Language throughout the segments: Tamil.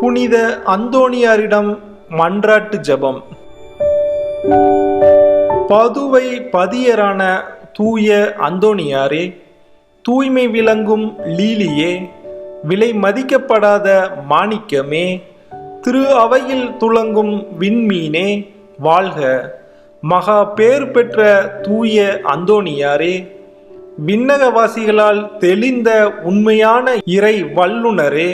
புனித அந்தோணியாரிடம் மன்றாட்டு ஜெபம். பதுவை பதியரான தூய அந்தோணியாரே தூய்மை விளங்கும் லீலியே விலை மதிக்கப்படாத மாணிக்கமே திரு அவையில் துளங்கும் விண்மீனே வாழ்க. மகா பேர் பெற்ற தூய அந்தோணியாரே விண்ணகவாசிகளால் தெளிந்த உண்மையான இறை வல்லுனரே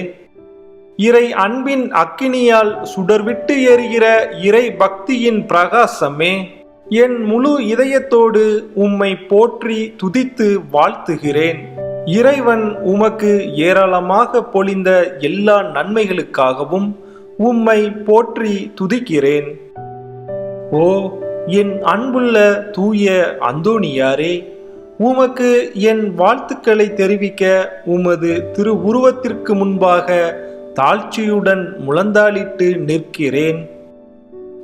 இறை அன்பின் அக்கினியால் சுடர்விட்டு எரிகிற இறை பக்தியின் பிரகாசமே என் முழு இதயத்தோடு உம்மை போற்றி துதித்து வாழ்த்துகிறேன். இறைவன் உமக்கு ஏராளமாக பொழிந்த எல்லா நன்மைகளுக்காகவும் உம்மை போற்றி துதிக்கிறேன். ஓ என் அன்புள்ள தூய அந்தோணியாரே உமக்கு என் வாழ்த்துக்களை தெரிவிக்க உமது திரு உருவத்திற்கு முன்பாக தாழ்ச்சியுடன் முழந்தாளிட்டு நிற்கிறேன்.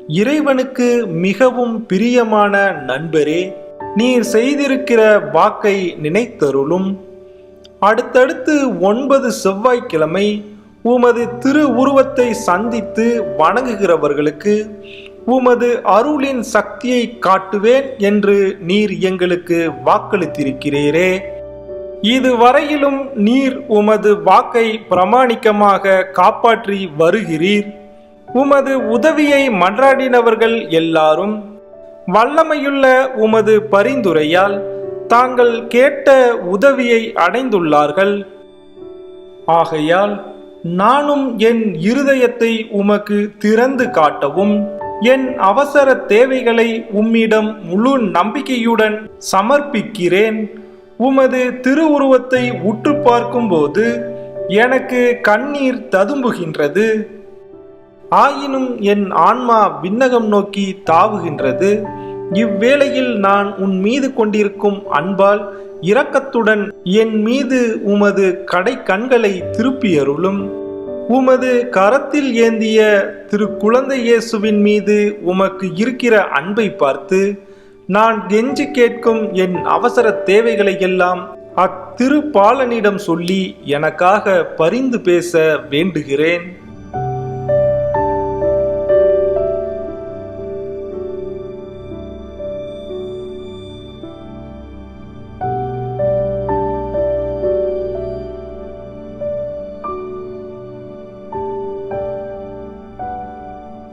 இறைவனுக்கு மிகவும் பிரியமான நண்பரே நீர் செய்திருக்கிற வாக்கை நினைத்தருளும். அடுத்தடுத்து ஒன்பது செவ்வாய்க்கிழமை உமது திரு உருவத்தை சந்தித்து வணங்குகிறவர்களுக்கு உமது அருளின் சக்தியை காட்டுவேன் என்று நீர் எங்களுக்கு வாக்களித்திருக்கிறீரே. இதுவரையிலும் நீர் உமது வாக்கை பிரமாணிக்கமாக காப்பாற்றி வருகிறீர். உமது உதவியை மன்றாடினவர்கள் எல்லாரும் வல்லமையுள்ள உமது பரிந்துரையால் தாங்கள் கேட்ட உதவியை அடைந்துள்ளார்கள். ஆகையால் நானும் என் இருதயத்தை உமக்கு திறந்து காட்டவும் என் அவசர தேவைகளை உம்மிடம் முழு நம்பிக்கையுடன் சமர்ப்பிக்கிறேன். உமது திருவுருவத்தை உற்று பார்க்கும்போது எனக்கு கண்ணீர் ததும்புகின்றது. ஆயினும் என் ஆன்மா விண்ணகம் நோக்கி தாவுகின்றது. இவ்வேளையில் நான் உன் மீது கொண்டிருக்கும் அன்பால் இரக்கத்துடன் என் மீது உமது கடை கண்களை திருப்பியருளும். உமது கரத்தில் ஏந்திய திரு குழந்தை இயேசுவின் மீது உமக்கு இருக்கிற அன்பை பார்த்து நான் கெஞ்சி கேட்கும் என் அவசர தேவைகளை எல்லாம் அத்திருப்பாலனிடம் சொல்லி எனக்காக பரிந்து பேச வேண்டுகிறேன்.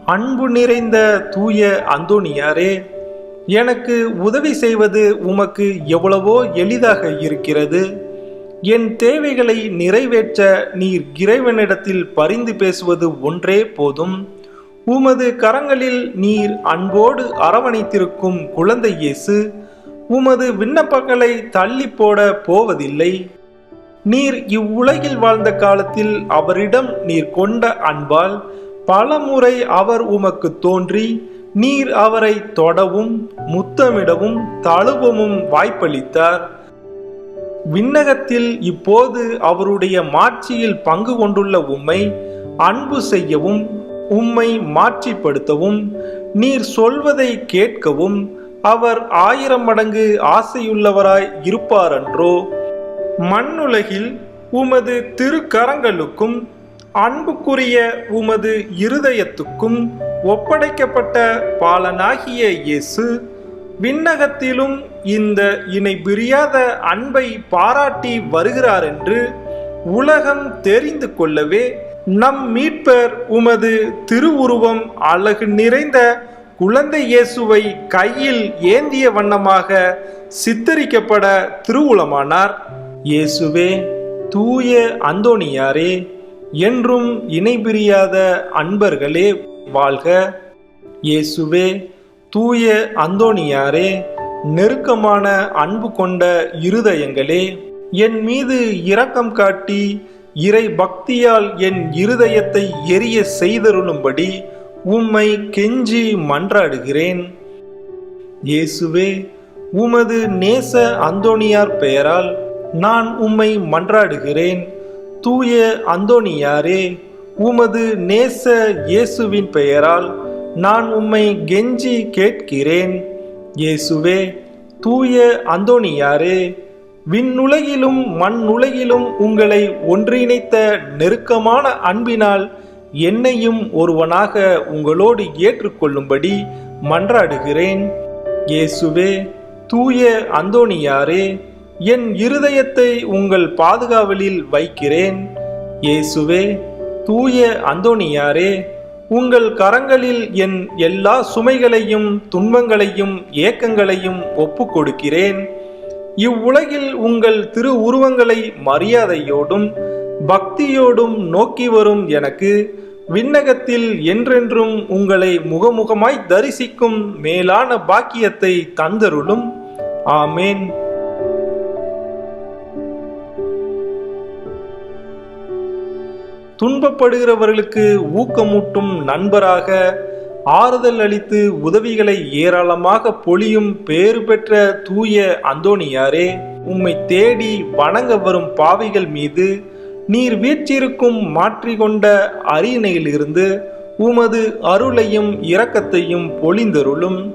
அன்பு நிறைந்த தூய அந்தோணியாரே எனக்கு உதவி செய்வது உமக்கு எவ்வளவோ எளிதாக இருக்கிறது. என் தேவைகளை நிறைவேற்ற நீர் இறைவனிடத்தில் பரிந்து பேசுவது ஒன்றே போதும். உமது கரங்களில் நீர் அன்போடு அரவணைத்திருக்கும் குழந்தை இயேசு உமது விண்ணப்பங்களை தள்ளி போட போவதில்லை. நீர் இவ்வுலகில் வாழ்ந்த காலத்தில் அவரிடம் நீர் கொண்ட அன்பால் பலமுறை அவர் உமக்கு தோன்றி நீர் அவரை தொடவும் முத்தமிடவும் தழுவவும் வாய்ப்பளித்தார். விண்ணகத்தில் இப்போது அவருடைய மாட்சியில் பங்கு கொண்டுள்ள உம்மை அன்பு செய்யவும் உம்மை மாற்றிப்படுத்தவும் நீர் சொல்வதை கேட்கவும் அவர் ஆயிரம் மடங்கு ஆசையுள்ளவராய் இருப்பாரன்றோ? மண்ணுலகில் உமது திருக்கரங்களுக்கும் அன்புக்குரிய உமது இருதயத்துக்கும் ஒப்படைக்கப்பட்ட பாலனாகிய இயேசு விண்ணகத்திலும் இந்த இணை பிரியாத அன்பை பாராட்டி வருகிறார் என்று உலகம் தெரிந்து கொள்ளவே நம் மீட்பர் உமது திருவுருவம் அழகு நிறைந்த குழந்தை இயேசுவை கையில் ஏந்திய வண்ணமாக சித்தரிக்கப்பட திருவுளமானார். இயேசுவே தூய அந்தோணியாரே என்றும் இணை பிரியாத அன்பர்களே வாழ்க. இயேசுவே தூய அந்தோணியாரே நெருக்கமான அன்பு கொண்ட இருதயங்களே என் மீது இரக்கம் காட்டி இறை பக்தியால் என் இருதயத்தை எரிய செய்தருளும்படி உம்மை கெஞ்சி மன்றாடுகிறேன். இயேசுவே உமது நேச அந்தோணியார் பெயரால் நான் உம்மை மன்றாடுகிறேன். தூய அந்தோணியாரே உமது நேச இயேசுவின் பெயரால் நான் உம்மை கெஞ்சி கேட்கிறேன். இயேசுவே தூய அந்தோணியாரே விண்ணுலகிலும் மண்ணுலகிலும் உங்களை ஒன்றிணைத்த நெருக்கமான அன்பினால் என்னையும் ஒருவனாக உங்களோடு ஏற்றுக்கொள்ளும்படி மன்றாடுகிறேன். இயேசுவே தூய அந்தோணியாரே என் இருதயத்தை உங்கள் பாதுகாவலில் வைக்கிறேன். இயேசுவே தூய அந்தோணியாரே உங்கள் கரங்களில் என் எல்லா சுமைகளையும் துன்பங்களையும் ஏக்கங்களையும் ஒப்பு கொடுக்கிறேன் இவ்வுலகில் உங்கள் திரு உருவங்களை மரியாதையோடும் பக்தியோடும் நோக்கி வரும் எனக்கு. விண்ணகத்தில் என்றென்றும் உங்களை முகமுகமாய் தரிசிக்கும் மேலான பாக்கியத்தை தந்தருளும். ஆமேன். துன்பப்படுகிறவர்களுக்கு ஊக்கமூட்டும் நண்பராக ஆறுதல் அளித்து உதவிகளை ஏராளமாக பொழியும் பேறு பெற்ற தூய அந்தோணியாரே உம்மை தேடி வணங்க வரும் பாவிகள் மீது நீர் வீற்றிருக்கும் மாற்றிக்கொண்ட அரியணையிலிருந்து உமது அருளையும் இரக்கத்தையும் பொழிந்தருளும்.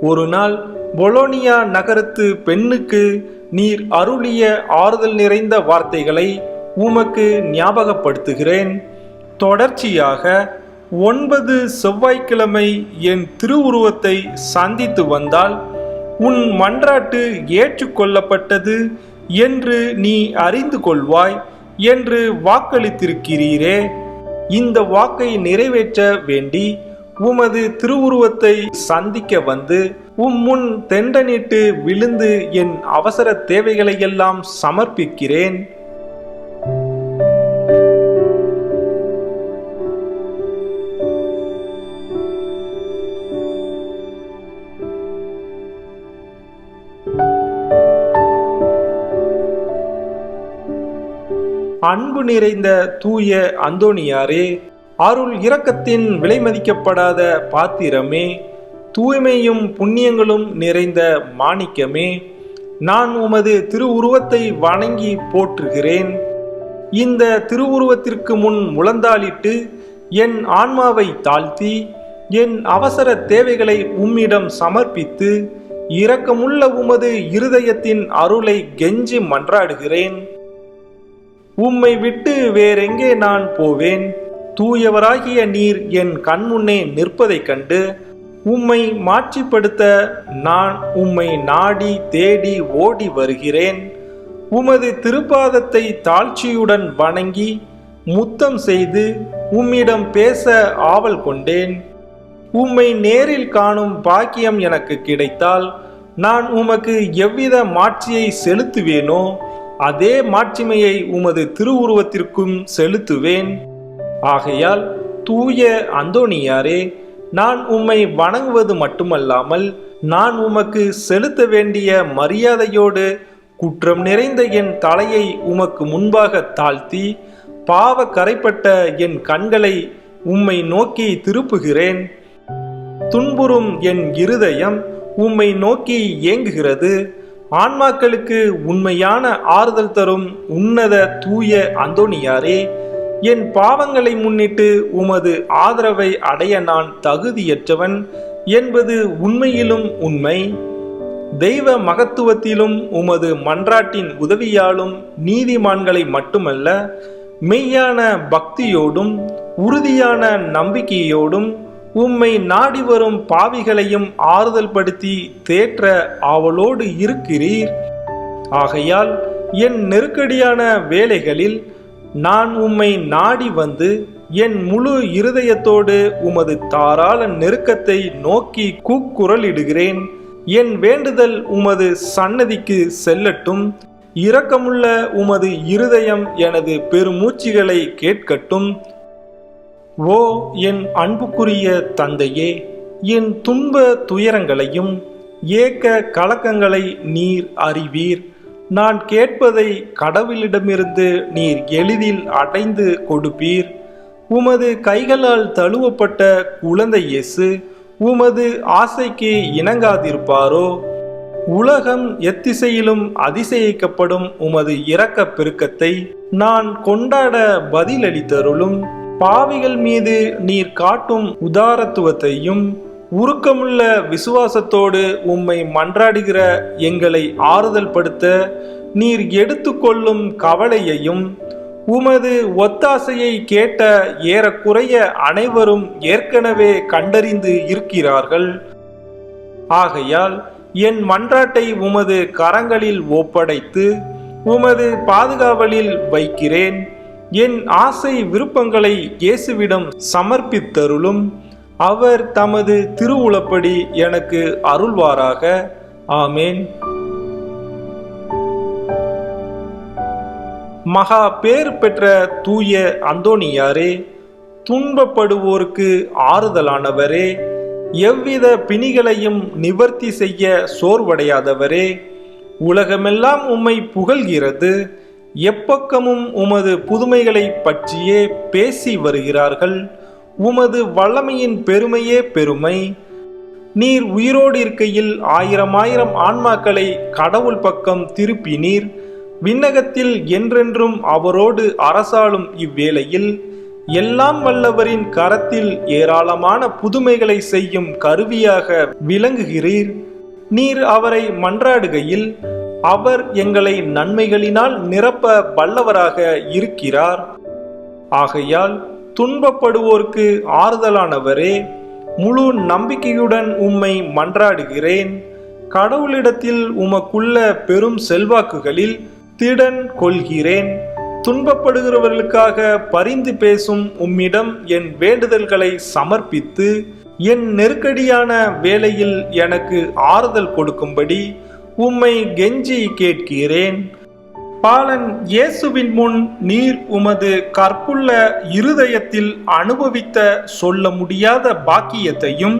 ஒரு நாள் பொலோனியா நகரத்து பெண்ணுக்கு நீர் அருளிய ஆறுதல் நிறைந்த வார்த்தைகளை உமக்கு ஞாபகப்படுத்துகிறேன். தொடர்ச்சியாக ஒன்பது செவ்வாய்க்கிழமை என் திருவுருவத்தை சந்தித்து வந்தால் உன் மன்றாட்டு ஏற்றுக்கொள்ளப்பட்டது என்று நீ அறிந்து கொள்வாய் என்று வாக்களித்திருக்கிறீரே. இந்த வாக்கை நிறைவேற்ற வேண்டி உமது திருவுருவத்தை சந்திக்க வந்து உம் முன் தெண்டனிட்டு விழுந்து என் அவசர தேவைகளையெல்லாம் சமர்ப்பிக்கிறேன். அன்பு நிறைந்த தூய அந்தோணியாரே அருள் இரக்கத்தின் விலைமதிக்கப்படாத பாத்திரமே தூய்மையும் புண்ணியங்களும் நிறைந்த மாணிக்கமே நான் உமது திருவுருவத்தை வணங்கி போற்றுகிறேன். இந்த திருவுருவத்திற்கு முன் முழந்தாளிட்டு என் ஆன்மாவை தாழ்த்தி என் அவசர தேவைகளை உம்மிடம் சமர்ப்பித்து இரக்கமுள்ள உமது இருதயத்தின் அருளை கெஞ்சி மன்றாடுகிறேன். உம்மை விட்டு வேறெங்கே நான் போவேன்? தூயவராகிய நீர் என் கண்முன்னே நிற்பதைக் கண்டு உம்மை மாட்சிப்படுத்த நான் உம்மை நாடி தேடி ஓடி வருகிறேன். உமது திருப்பாதத்தை தாழ்ச்சியுடன் வணங்கி முத்தம் செய்து உம்மிடம் பேச ஆவல் கொண்டேன். உம்மை நேரில் காணும் பாக்கியம் எனக்கு கிடைத்தால் நான் உமக்கு எவ்வித மாட்சியை செலுத்துவேனோ? அதே மாட்சிமையை உமது திருவுருவத்திற்கும் செலுத்துவேன். ஆகையால் தூய அந்தோணியாரே நான் உம்மை வணங்குவது மட்டுமல்லாமல் நான் உமக்கு செலுத்த வேண்டிய மரியாதையோடு குற்றம் நிறைந்த என் தலையை உமக்கு முன்பாக தாழ்த்தி பாவ கரைப்பட்ட என் கண்களை உம்மை நோக்கி திருப்புகிறேன். துன்புறும் என் இருதயம் உம்மை நோக்கி ஏங்குகிறது. ஆன்மாக்களுக்கு உண்மையான ஆறுதல் தரும் உன்னத தூய அந்தோணியாரே என் பாவங்களை முன்னிட்டு உமது ஆதரவை அடைய நான் தகுதியற்றவன் என்பது உண்மையிலும் உண்மை. தெய்வ மகத்துவத்திலும் உமது மன்றாட்டின் உதவியாலும் நீதிமான்களை மட்டுமல்ல மெய்யான பக்தியோடும் உறுதியான நம்பிக்கையோடும் உம்மை நாடி வரும் பாவிகளையும் ஆறுதல் படுத்தி தேற்ற ஆவலோடு இருக்கிறீர். ஆகையால் என் நெருக்கடியான வேலைகளில் நான் உம்மை நாடி வந்து என் முழு இருதயத்தோடு உமது தாராள நெருக்கத்தை நோக்கி கூக்குரலிடுகிறேன். என் வேண்டுதல் உமது சன்னதிக்கு செல்லட்டும். இரக்கமுள்ள உமது இருதயம் எனது பெருமூச்சுகளை கேட்கட்டும். ஓ என் அன்புக்குரிய தந்தையே என் துன்ப துயரங்களையும் ஏக்க கலக்கங்களை நீர் அறிவீர். நான் கேட்பதை கடவுளிடமிருந்து நீர் எளிதில் அடைந்து கொடுப்பீர். உமது கைகளால் தழுவப்பட்ட குழந்தை இயேசு உமது ஆசைக்கு இணங்காதிருப்பாரோ? உலகம் எத்திசையிலும் அதிசயிக்கப்படும் உமது இரக்க பெருக்கத்தை நான் கொண்டாட பதிலளித்தருளும். பாவிகள் மீது நீர் காட்டும் உதாரத்துவத்தையும் உருக்கமுள்ள விசுவாசத்தோடு உம்மை மன்றாடுகிற எங்களை ஆறுதல் படுத்த நீர் எடுத்துக்கொள்ளும் கவலையையும் உமது ஒத்தாசையை கேட்ட ஏறக்குறைய அனைவரும் ஏற்கனவே கண்டறிந்து இருக்கிறார்கள். ஆகையால் என் மன்றாட்டை உமது கரங்களில் ஒப்படைத்து உமது பாதுகாவலில் வைக்கிறேன். என் ஆசை விருப்பங்களை இயேசுவிடம் சமர்ப்பித்தருளும். அவர் தமது திருவுளப்படி எனக்கு அருள்வாராக. ஆமேன். மகா பேர் பெற்ற தூய அந்தோணியாரே துன்பப்படுவோருக்கு ஆறுதலானவரே எவ்வித பிணிகளையும் நிவர்த்தி செய்ய சோர்வடையாதவரே உலகமெல்லாம் உம்மை புகழ்கிறது. எப்பக்கமும் உமது புதுமைகளை பற்றியே பேசி வருகிறார்கள். உமது வல்லமையின் பெருமையே பெருமை. நீர் உயிரோடு இருக்கையில் ஆயிரம் ஆயிரம் ஆன்மாக்களை கடவுள் பக்கம் திருப்பினீர். விண்ணகத்தில் என்றென்றும் அவரோடு அரசாளும் இவ்வேளையில் எல்லாம் வல்லவரின் கரத்தில் ஏராளமான புதுமைகளை செய்யும் கருவியாக விளங்குகிறீர். நீர் அவரை மன்றாடுகையில் அவர் எங்களை நன்மைகளினால் நிரப்ப வல்லவராக இருக்கிறார். ஆகையால் துன்பப்படுவோர்க்கு ஆறுதலானவரே முழு நம்பிக்கையுடன் உம்மை மன்றாடுகிறேன். கடவுளிடத்தில் உமக்குள்ள பெரும் செல்வாக்குகளில் திடன் கொள்கிறேன். துன்பப்படுகிறவர்களுக்காக பரிந்து பேசும் உம்மிடம் என் வேண்டுதல்களை சமர்ப்பித்து என் நெருக்கடியான வேளையில் எனக்கு ஆறுதல் கொடுக்கும்படி உம்மை கெஞ்சி கேட்கிறேன். பாலன் இயேசுவின் முன் நீர் உமது கற்புள்ள இருதயத்தில் அனுபவித்த சொல்ல முடியாத பாக்கியத்தையும்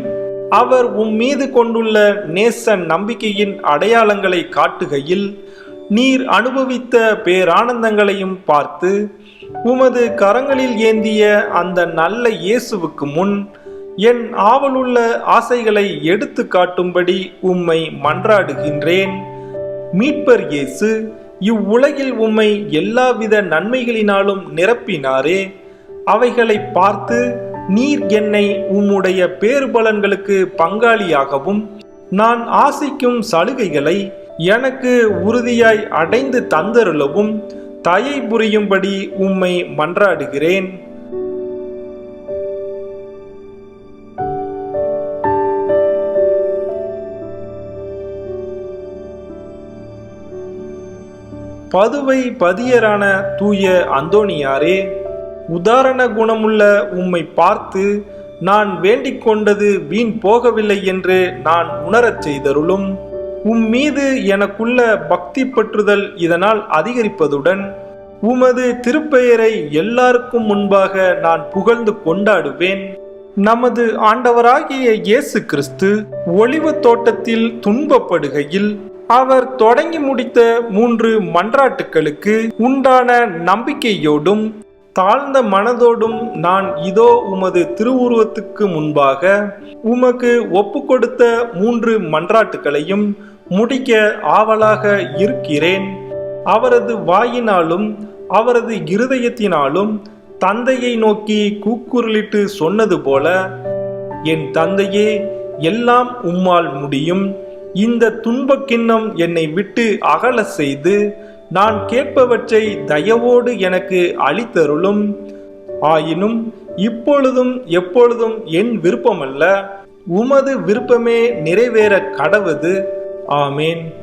அவர் உம் மீது கொண்டுள்ள நேச நம்பிக்கையின் அடையாளங்களை காட்டுகையில் நீர் அனுபவித்த பேரானந்தங்களையும் பார்த்து உமது கரங்களில் ஏந்திய அந்த நல்ல இயேசுவுக்கு முன் என் ஆவலுள்ள ஆசைகளை எடுத்து காட்டும்படி உம்மை மன்றாடுகின்றேன். மீட்பர் இயேசு இவ்வுலகில் உம்மை எல்லாவித நன்மைகளினாலும் நிரப்பினாரே. அவைகளை பார்த்து நீர் என்னை உம்முடைய பேறுபலன்களுக்கு பங்காளியாகவும் நான் ஆசிக்கும் சலுகைகளை எனக்கு உறுதியாய் அடைந்து தந்தருளவும் தயை புரியும்படி உம்மை மன்றாடுகிறேன். பதுவை பதியரான தூய அந்தோணியாரே உதாரண குணமுள்ள உம்மை பார்த்து நான் வேண்டிக் கொண்டது வீண் போகவில்லை என்று நான் உணரச் செய்தருளும். உம் மீது எனக்குள்ள பக்தி பற்றுதல் இதனால் அதிகரிப்பதுடன் உமது திருப்பெயரை எல்லாருக்கும் முன்பாக நான் புகழ்ந்து கொண்டாடுவேன். நமது ஆண்டவராகிய இயேசு கிறிஸ்து ஒளிவு தோட்டத்தில் துன்பப்படுகையில் அவர் தொடங்கி முடித்த மூன்று மன்றாட்டுகளுக்கு உண்டான நம்பிக்கையோடும் தாழ்ந்த மனதோடும் நான் இதோ உமது திருவுருவத்துக்கு முன்பாக உமக்கு ஒப்பு கொடுத்த மூன்று மன்றாட்டுகளையும் முடிக்க ஆவலாக இருக்கிறேன். அவரது வாயினாலும் அவரது இருதயத்தினாலும் தந்தையை நோக்கி கூக்குரலிட்டு சொன்னது போல என் தந்தையே எல்லாம் உம்மால் முடியும். இந்த துன்பக் கிண்ணம் என்னை விட்டு அகல செய்து நான் கேட்பவற்றை தயவோடு எனக்கு அளித்தருளும். ஆயினும் இப்பொழுதும் எப்பொழுதும் என் விருப்பமல்ல உமது விருப்பமே நிறைவேற கடவுது. ஆமேன்.